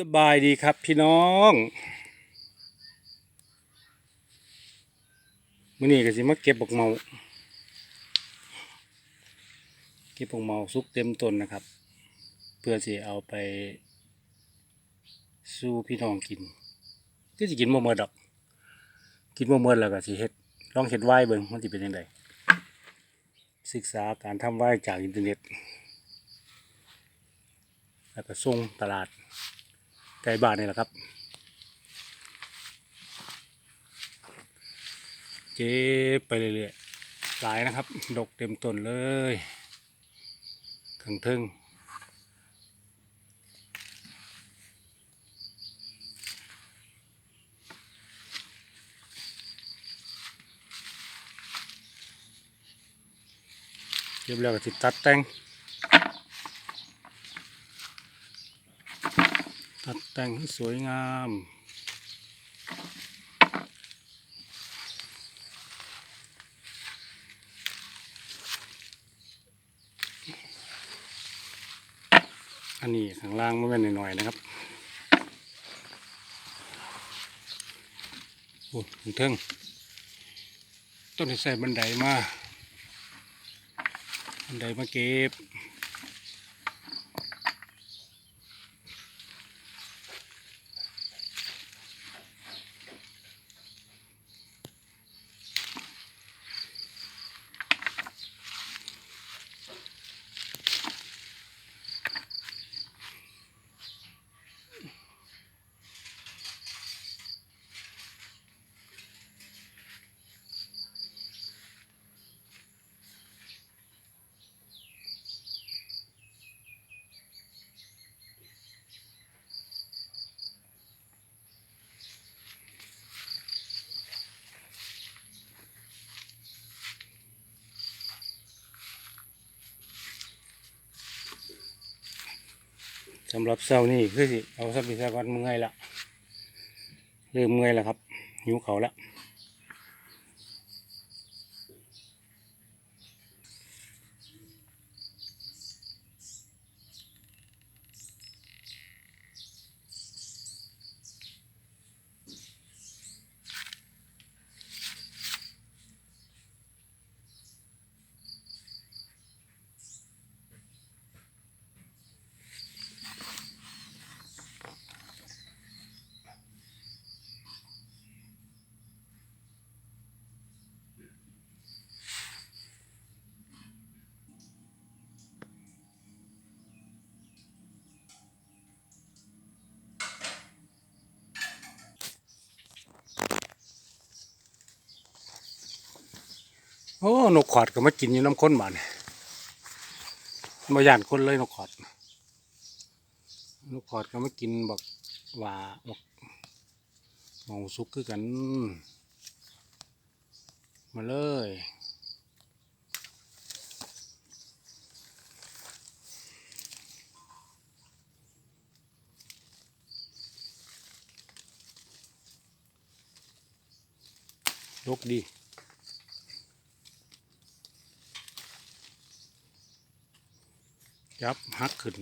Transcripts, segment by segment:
สบายดีครับพี่น้องมื้อนี้ก็สิมาเก็บบกเมา เก็บบกเมาสุกเต็มต้นนะครับ เพื่อสิเอาไป สู่พี่น้องกินก็สิกินบ่หมดดอก กินบ่หมดแล้วก็สิเฮ็ดลองเฮ็ดไว้เบิ่งมันสิเป็นจังไดศึกษาการทำไว้จากอินเทอร์เน็ตแล้วก็ส่งตลาด ใกล้บ้านนี่แหละครับเก็บไปเรื่อยๆหลายนะครับ ดกเต็มต้นเลยถึงทึ่งเก็บแล้วก็ติดตัดแต่ง ตัดแต่งให้สวยงาม อันนี้ข้างล่างไม่เป็นหน่อยๆนะครับโอ้ถึงเทิงต้นที่ใส่บันไดมาบันไดมาเก็บ สำหรับเช้านี่คือสิเอาสักปีสักวันเมื่อยละเริ่มเมื่อยแล้วครับหิวเขาแล้ว อ้นกขอดก็มากินอยู่น้ำข้นบ้านมาย่านคนเลยนกขอด นกขอดก็มากินบอกว่าบอกเมาสุกคือกัน มาเลยลกดี จับหักขึ้น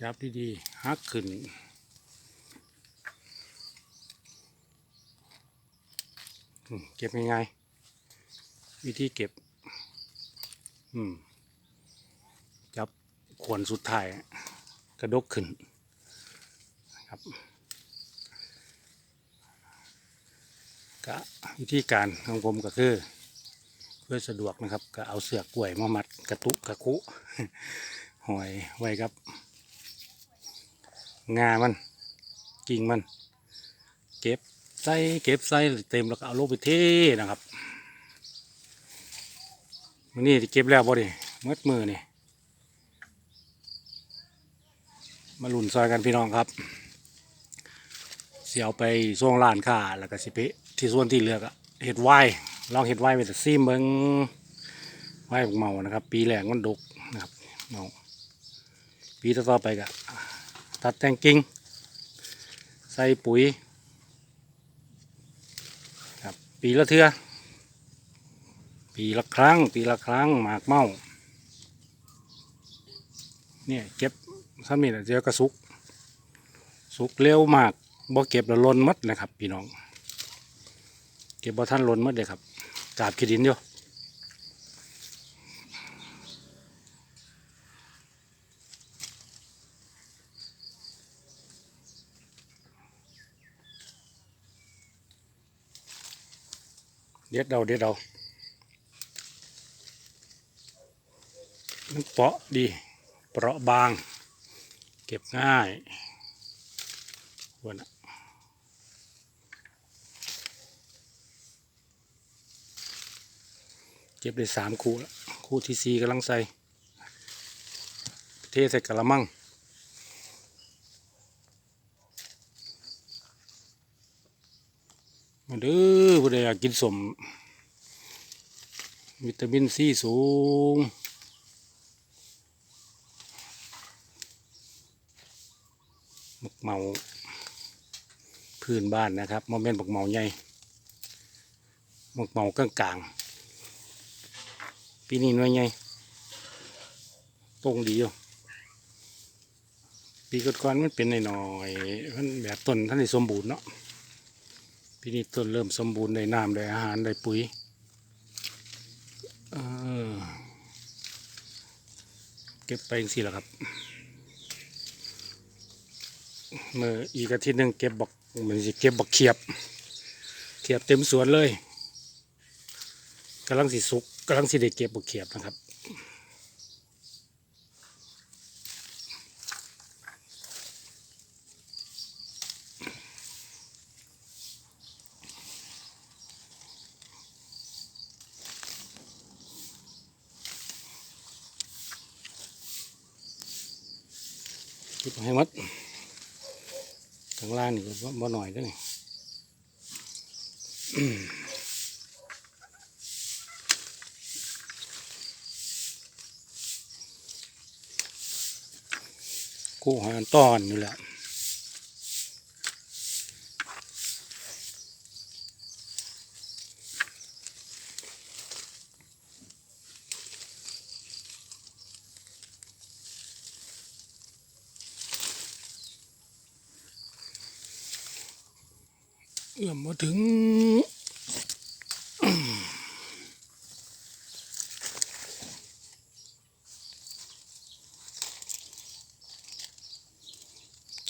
จับดีๆหักขึ้นเก็บง่ายๆวิธีเก็บ อืม จับขวนสุดท้าย กระดกขึ้นครับก็วิธีการของผมก็คือ พื่อสะดวกนะครับ ก็เอาเสือกกล้วยมามัดกระตุกกระคุหอยไว้ครับงามันกิ่งมัน เก็บใส่เก็บใส่เต็มแล้วก็เอาลงไปเทนะครับมื้อนี่เก็บแล้วบ่ดิมัดมือนี่มาหลุนซอยกันพี่น้องครับเสียเอาไปส่วงร้านค้าแล้วก็สิไปที่ส่วนที่เหลือกอะเห็ดไว้ ลองเห็ดไว้ไปแต่ซีมเบิงไว้พวกเมานะครับ ปีแรกมันดกนะครับเมาปีต่อไปก็ตัดแตงกิ่งใส่ปุ๋ยครับปีละเทื่อปีละครั้ง ปีละครั้งหมากเมาเนี่ยเก็บซ้ำนี่แหละเดี๋ยวก็สุก สุกเร็วมากบ่เก็บแล้วล้นหมดนะครับ พี่น้อง เก็บบ่ท่านล้นหมดเลยครับ กาบขีดินอยู่เด็ดเอาเด็ดเอามันเปาะดีเปราะบาง เก็บง่ายวันนะ เก็บได้สามคู่แล้วคู่ที่สี่กำลังใส่ เทใส่กระมังมาเด้อผู้ใดอยากกินสมวิตามินซีสูงหมกเมาพื้นบ้านนะครับโมเมนหมกเมาใหญ่หมกเมากลางกลางๆ ปีนี้หน่วยใหญ่ตรงดีอยู่ปีก่อนๆมันเป็นหน่อยๆมันแบบต้นท่านได้สมบูรณ์เนาะปีนี้ต้นเริ่มสมบูรณ์ได้น้ำได้อาหารได้ปุ๋ยเออเก็บไปสิละครับ เมื่ออีกอาทิตย์หนึ่งเก็บบักมันสิเก็บบักเขียบ เขียบเต็มสวนเลยกำลังสิสุก กำลังสิได้เก็บบักเขียบนะครับเก็บให้หมดข้างล่างนี่ก็บ่บ่หน่อยเด้วยนี่ อืมกู้หานต้อนอยู่แหละเอื้อมมาถึง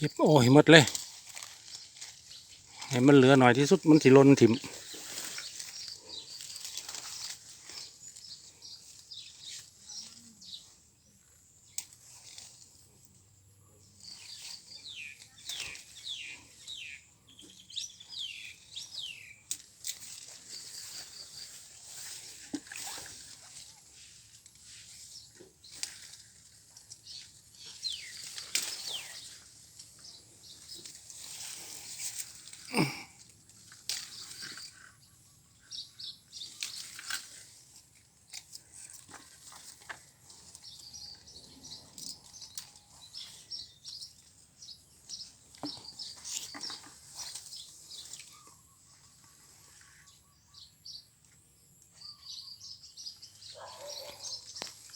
เก็บโอ้ยหมดเลย ให้มันเหลือหน่อยที่สุดมันสิลนถิ่ม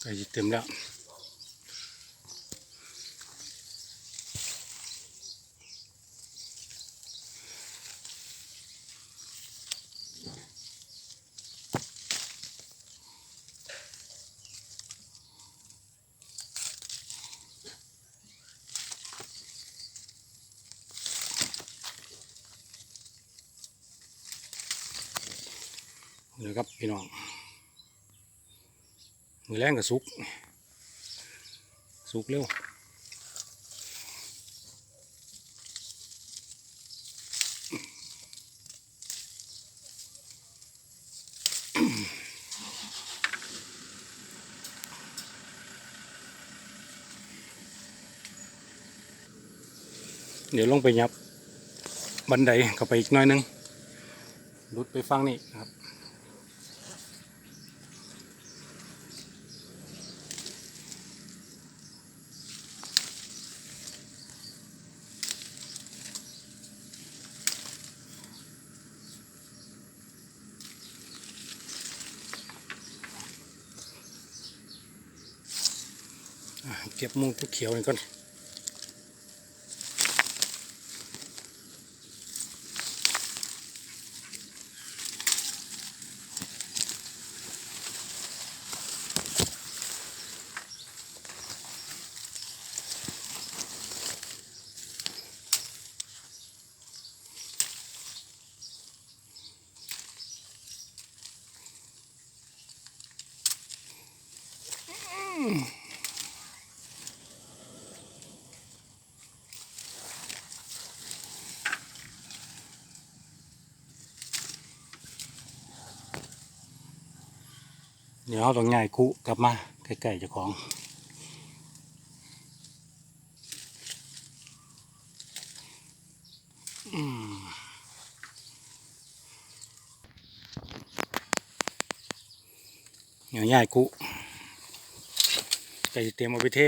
ใกล้จะเต็มแล้วนี่ครับพี่น้อง มือแรงกับสุกสุกเร็วเดี๋ยวลงไปยับบันไดเข้าไปอีกน้อยนึงรุดไปฟังนี่ครับ เก็บมุ้งทุกเขียวนี่ก่อนอืม ดี๋ยวเราต้องง่ายคุกลับมาใกล้ๆเจ้าของเดี๋ยวง่ายคุใส่เตรียมเอาไปเท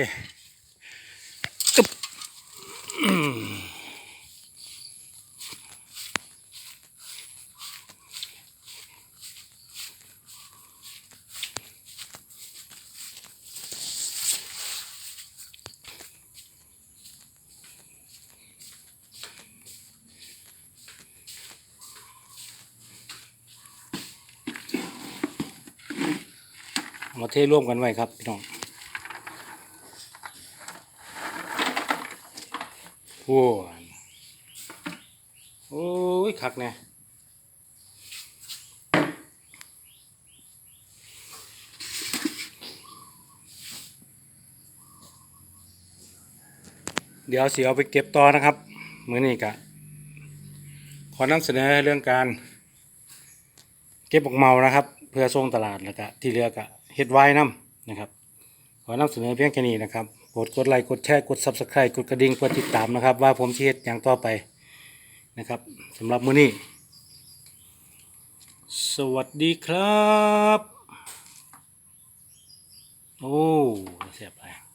เอาเทร่วมกันไว้ครับพี่น้องโอ้โอ้ยคักแน่เดี๋ยวสิเอาไปเก็บต่อนะครับ มื้อนี้กะขอนำเสนอเรื่องการ เก็บออกเมานะครับ เพื่อส่งตลาดแล้วก็ที่เหลือก็ เฮ็ดไว้น้ำนะครับ ขอนำเสนอเพียงแค่นี้นะครับกดกดไลค์กดแชร์กด Subscribe กดกระดิ่งเพื่อติดตามนะครับ ว่าผมจะเฮ็ดอย่างต่อไปนะครับสำหรับมื้อนี้ สวัสดีครับ โอ้เสียบไป